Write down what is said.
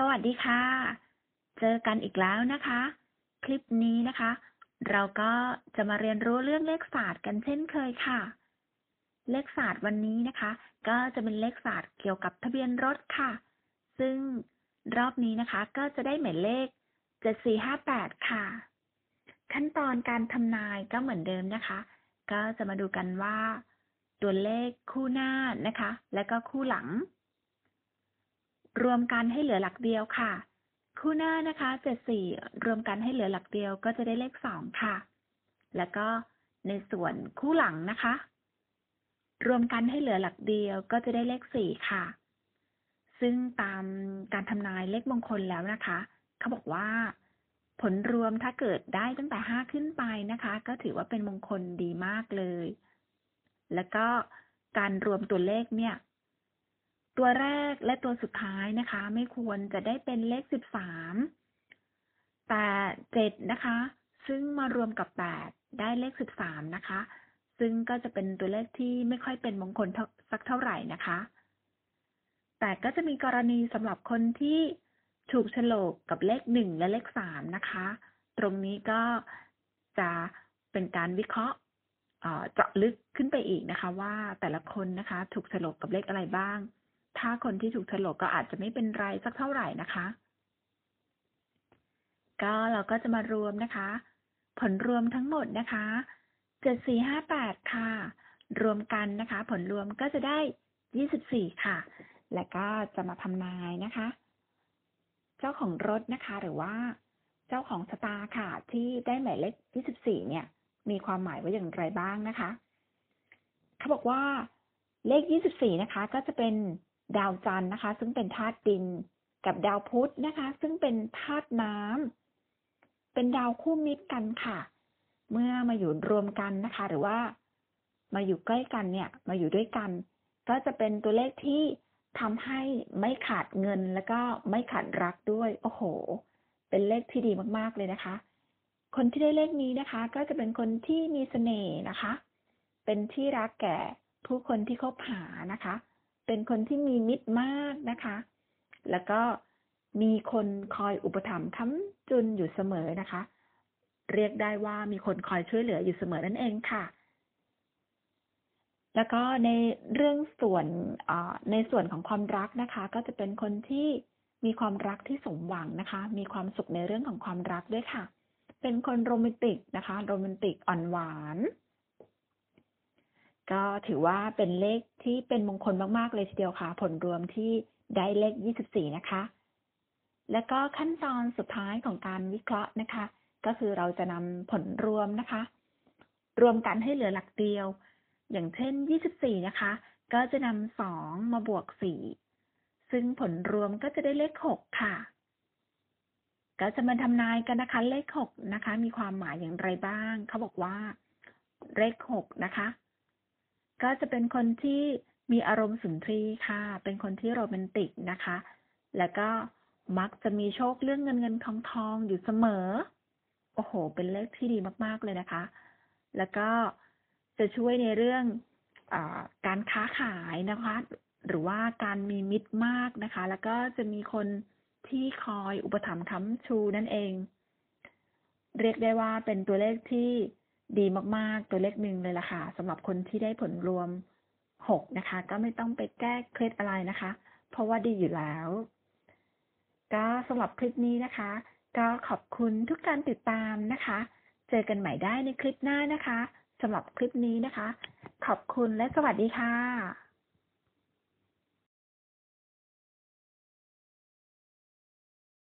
สวัสดีค่ะ เจอกันอีกแล้วนะคะ คลิปนี้นะคะ เราก็จะมาเรียนรู้เรื่องเลขศาสตร์กันเช่นเคยค่ะ เลขศาสตร์วันนี้นะคะ ก็จะเป็นเลขศาสตร์เกี่ยวกับทะเบียนรถค่ะ ซึ่งรอบนี้นะคะ ก็จะได้หมายเลข 7458 ค่ะ ขั้นตอนการทำนายก็เหมือนเดิมนะคะ ก็จะมาดูกันว่า ตัวเลขคู่หน้านะคะ และก็คู่หลัง รวมกันให้เหลือหลักเดียวค่ะ คู่หน้านะคะเจ็ดสี่รวมกันให้เหลือหลักเดียวก็จะได้เลขสองค่ะ แล้วก็ในส่วนคู่หลังนะคะ รวมกันให้เหลือหลักเดียวก็จะได้เลขสี่ค่ะ ซึ่งตามการทำนายเลขมงคลแล้วนะคะ เขาบอกว่า ผลรวมถ้าเกิดได้ตั้งแต่ห้าขึ้นไปนะคะ ก็ถือว่าเป็นมงคลดีมากเลย แล้วก็การรวมตัวเลขเนี่ย ตัวแรกและตัวสุดท้ายนะคะ ไม่ควรจะได้เป็นเลขสิบสามแต่เจ็ดนะคะ ซึ่งมารวมกับแปดได้เลขสิบสามนะคะ ซึ่งก็จะเป็นตัวเลขที่ไม่ค่อยเป็นมงคลสักเท่าไหร่นะคะ แต่ก็จะมีกรณีสำหรับคนที่ถูกฉลกกับเลขหนึ่งและเลขสามนะคะ ตรงนี้ก็จะเป็นการวิเคราะห์เจาะลึกขึ้นไปอีกนะคะ ว่าแต่ละคนนะคะ ถูกฉลกกับเลขอะไรบ้าง ถ้าคนที่ถูกโฉลกก็อาจจะไม่เป็นไรสักเท่าไหร่นะคะ ก็เราก็จะมารวมนะคะ ผลรวมทั้งหมดนะคะเจ็ดสี่ห้าแปดค่ะ รวมกันนะคะ ผลรวมก็จะได้ยี่สิบสี่ค่ะ และก็จะมาทำนายนะคะ เจ้าของรถนะคะ หรือว่า เจ้าของสตาร์ค่ะ ที่ได้หมายเลขยี่สิบสี่เนี่ย มีความหมายว่าอย่างไรบ้างนะคะ เขาบอกว่าเลขยี่สิบสี่นะคะ ก็จะเป็น ดาวจันทร์นะคะ ซึ่งเป็นธาตุดินกับดาวพุธนะคะ ซึ่งเป็นธาตุน้ำเป็นดาวคู่มิตรกันค่ะ เมื่อมาอยู่รวมกันนะคะ หรือว่า มาอยู่ใกล้กันเนี่ย มาอยู่ด้วยกัน ก็จะเป็นตัวเลขที่ทำให้ไม่ขาดเงินแล้วก็ไม่ขาดรักด้วย โอ้โห เป็นเลขที่ดีมากๆเลยนะคะ คนที่ได้เลขนี้นะคะ ก็จะเป็นคนที่มีเสน่ห์นะคะ เป็นที่รักแก่ผู้คนที่คบหานะคะ เป็นคนที่มีมิตรมากนะคะ แล้วก็มีคนคอยอุปถัมภ์ค้ำจุนอยู่เสมอนะคะ เรียกได้ว่ามีคนคอยช่วยเหลืออยู่เสมอนั่นเองค่ะ แล้วก็ในเรื่องส่วนในส่วนของความรักนะคะ ก็จะเป็นคนที่มีความรักที่สมหวังนะคะ มีความสุขในเรื่องของความรักด้วยค่ะ เป็นคนโรแมนติกนะคะ โรแมนติกอ่อนหวาน ก็ถือว่าเป็นเลขที่เป็นมงคลมากๆเลยทีเดียวค่ะ ผลรวมที่ได้เลข 24 นะคะ แล้วก็ขั้นตอนสุดท้ายของการวิเคราะห์นะคะ ก็คือเราจะนำผลรวมนะคะ รวมกันให้เหลือหลักเดียว อย่างเช่น 24 นะคะ ก็จะนำ2มาบวก 4 ซึ่งผลรวมก็จะได้เลข 6 ค่ะ ก็จะมาทำนายกันนะคะ เลข 6 นะคะ มีความหมายอย่างไรบ้าง เขาบอกว่าเลข 6 นะคะ ก็จะเป็นคนที่มีอารมณ์สุนทรีค่ะ เป็นคนที่โรแมนติกนะคะ แล้วก็มักจะมีโชคเรื่องเงินเงินทองทองอยู่เสมอ โอ้โห เป็นเลขที่ดีมาก ๆ เลยนะคะ แล้วก็จะช่วยในเรื่องอการค้าขายนะคะ หรือว่าการมีมิตรมากนะคะ แล้วก็จะมีคนที่คอยอุปถัมภ์ค้ำชูนั่นเอง เรียกได้ว่าเป็นตัวเลขที่ ดีมากๆ ตัวเลขหนึ่งเลยล่ะค่ะสำหรับคนที่ได้ผลรวมหกนะคะ ก็ไม่ต้องไปแก้เคล็ดอะไรนะคะ เพราะว่าดีอยู่แล้ว ก็สำหรับคลิปนี้นะคะ ก็ขอบคุณทุกการติดตามนะคะ เจอกันใหม่ได้ในคลิปหน้านะคะสำหรับคลิปนี้นะคะ ขอบคุณและสวัสดีค่ะ